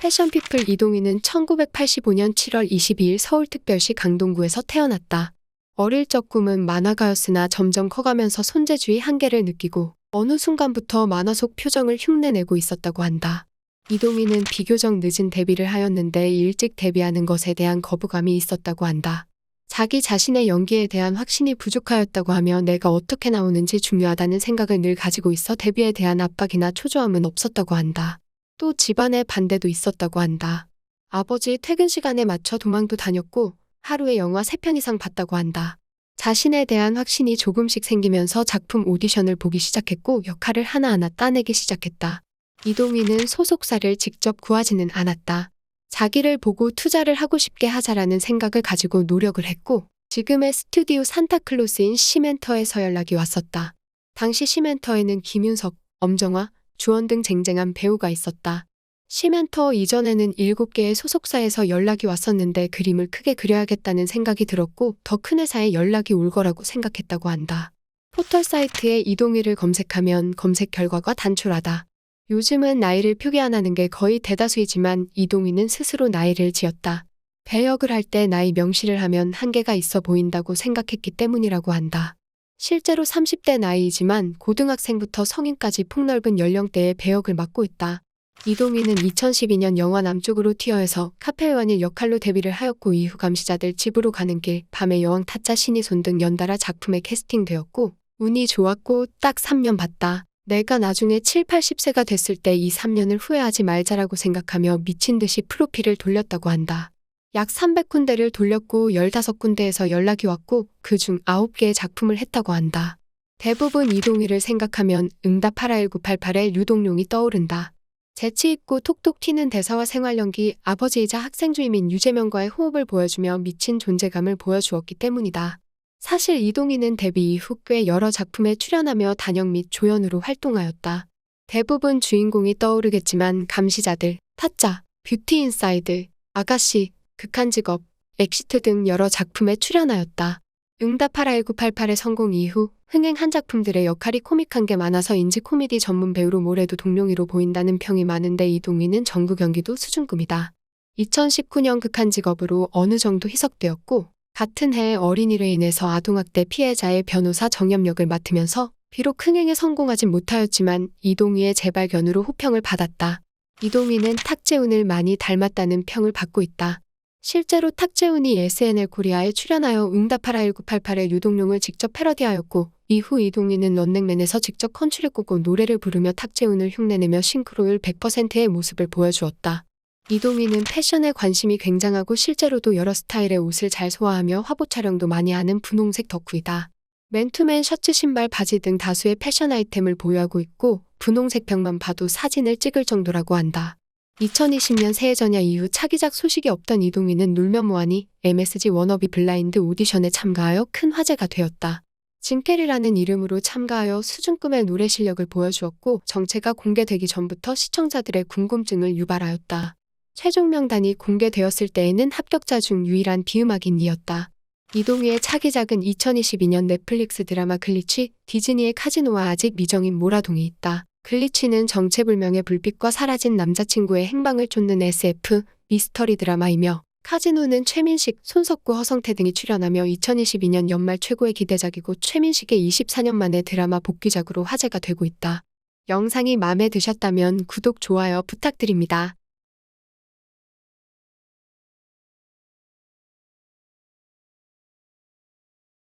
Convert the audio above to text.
패션피플 이동희는 1985년 7월 22일 서울특별시 강동구에서 태어났다. 어릴 적 꿈은 만화가였으나 점점 커가면서 손재주의 한계를 느끼고 어느 순간부터 만화 속 표정을 흉내내고 있었다고 한다. 이동희는 비교적 늦은 데뷔를 하였는데 일찍 데뷔하는 것에 대한 거부감이 있었다고 한다. 자기 자신의 연기에 대한 확신이 부족하였다고 하며 내가 어떻게 나오는지 중요하다는 생각을 늘 가지고 있어 데뷔에 대한 압박이나 초조함은 없었다고 한다. 또 집안의 반대도 있었다고 한다. 아버지 퇴근 시간에 맞춰 도망도 다녔고 하루에 영화 3편 이상 봤다고 한다. 자신에 대한 확신이 조금씩 생기면서 작품 오디션을 보기 시작했고 역할을 하나하나 따내기 시작했다. 이동희는 소속사를 직접 구하지는 않았다. 자기를 보고 투자를 하고 싶게 하자라는 생각을 가지고 노력을 했고 지금의 스튜디오 산타클로스인 시멘터에서 연락이 왔었다. 당시 시멘터에는 김윤석, 엄정화, 주원 등 쟁쟁한 배우가 있었다. 시멘터 이전에는 7개의 소속사에서 연락이 왔었는데 그림을 크게 그려야겠다는 생각이 들었고 더 큰 회사에 연락이 올 거라고 생각했다고 한다. 포털 사이트에 이동희를 검색하면 검색 결과가 단출하다. 요즘은 나이를 표기 안 하는 게 거의 대다수이지만 이동희는 스스로 나이를 지었다. 배역을 할 때 나이 명시를 하면 한계가 있어 보인다고 생각했기 때문이라고 한다. 실제로 30대 나이이지만 고등학생부터 성인까지 폭넓은 연령대의 배역을 맡고 있다. 이동희는 2012년 영화 남쪽으로 튀어에서 카페요원일 역할로 데뷔를 하였고 이후 감시자들 집으로 가는 길, 밤의 여왕 타짜 신이 손 등 연달아 작품에 캐스팅되었고 운이 좋았고 딱 3년 봤다. 내가 나중에 7, 80세가 됐을 때 이 3년을 후회하지 말자라고 생각하며 미친 듯이 프로필을 돌렸다고 한다. 약 300군데를 돌렸고 15군데에서 연락이 왔고 그중 9개의 작품을 했다고 한다. 대부분 이동희를 생각하면 응답하라 1988의 유동룡이 떠오른다. 재치있고 톡톡 튀는 대사와 생활 연기, 아버지이자 학생 주임인 유재명과의 호흡을 보여주며 미친 존재감을 보여주었기 때문이다. 사실 이동희는 데뷔 이후 꽤 여러 작품에 출연하며 단역 및 조연으로 활동하였다. 대부분 주인공이 떠오르겠지만 감시자들, 타짜, 뷰티 인사이드, 아가씨, 극한 직업, 엑시트 등 여러 작품에 출연하였다. 응답하라 1988의 성공 이후 흥행한 작품들의 역할이 코믹한 게 많아서 인지 코미디 전문 배우로 뭐래도 동룡이로 보인다는 평이 많은데 이동희는 전국 연기도 수준급이다. 2019년 극한 직업으로 어느 정도 희석되었고 같은 해 어린이로 인해서 아동학대 피해자의 변호사 정엽 역을 맡으면서 비록 흥행에 성공하진 못하였지만 이동희의 재발견으로 호평을 받았다. 이동희는 탁재훈을 많이 닮았다는 평을 받고 있다. 실제로 탁재훈이 SNL 코리아에 출연하여 응답하라 1988의 유동룡을 직접 패러디하였고 이후 이동희는 런닝맨에서 직접 컨츄리 꽂고 노래를 부르며 탁재훈을 흉내내며 싱크로율 100%의 모습을 보여주었다. 이동희는 패션에 관심이 굉장하고 실제로도 여러 스타일의 옷을 잘 소화하며 화보 촬영도 많이 하는 분홍색 덕후이다. 맨투맨 셔츠, 신발, 바지 등 다수의 패션 아이템을 보유하고 있고 분홍색 벽만 봐도 사진을 찍을 정도라고 한다. 2020년 새해 전야 이후 차기작 소식이 없던 이동희는 놀면 뭐하니 MSG 워너비 블라인드 오디션에 참가하여 큰 화제가 되었다. 진캐리라는 이름으로 참가하여 수준급의 노래 실력을 보여주었고 정체가 공개되기 전부터 시청자들의 궁금증을 유발하였다. 최종 명단이 공개되었을 때에는 합격자 중 유일한 비음악인이었다. 이동희의 차기작은 2022년 넷플릭스 드라마 글리치, 디즈니의 카지노와 아직 미정인 모라동이 있다. 글리치는 정체불명의 불빛과 사라진 남자친구의 행방을 쫓는 SF, 미스터리 드라마이며 카지노는 최민식, 손석구, 허성태 등이 출연하며 2022년 연말 최고의 기대작이고 최민식의 24년 만에 드라마 복귀작으로 화제가 되고 있다. 영상이 마음에 드셨다면 구독, 좋아요 부탁드립니다.